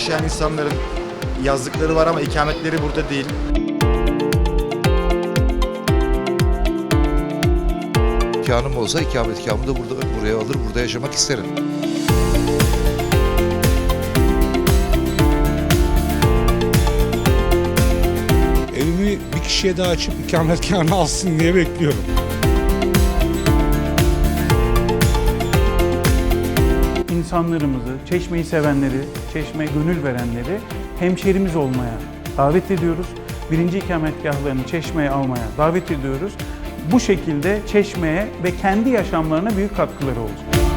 yaşayan insanların yazlıkları var ama ikametleri burada değil. İmkanım olsa ikametgahımı da burada buraya alır, burada yaşamak isterim. Evimi bir kişiye daha açıp ikametgahını alsın diye bekliyorum. İnsanlarımızı, Çeşme'yi sevenleri, Çeşme gönül verenleri hemşerimiz olmaya davet ediyoruz. Birinci ikametgahlarını Çeşme'ye almaya davet ediyoruz. Bu şekilde Çeşme'ye ve kendi yaşamlarına büyük katkıları olacak.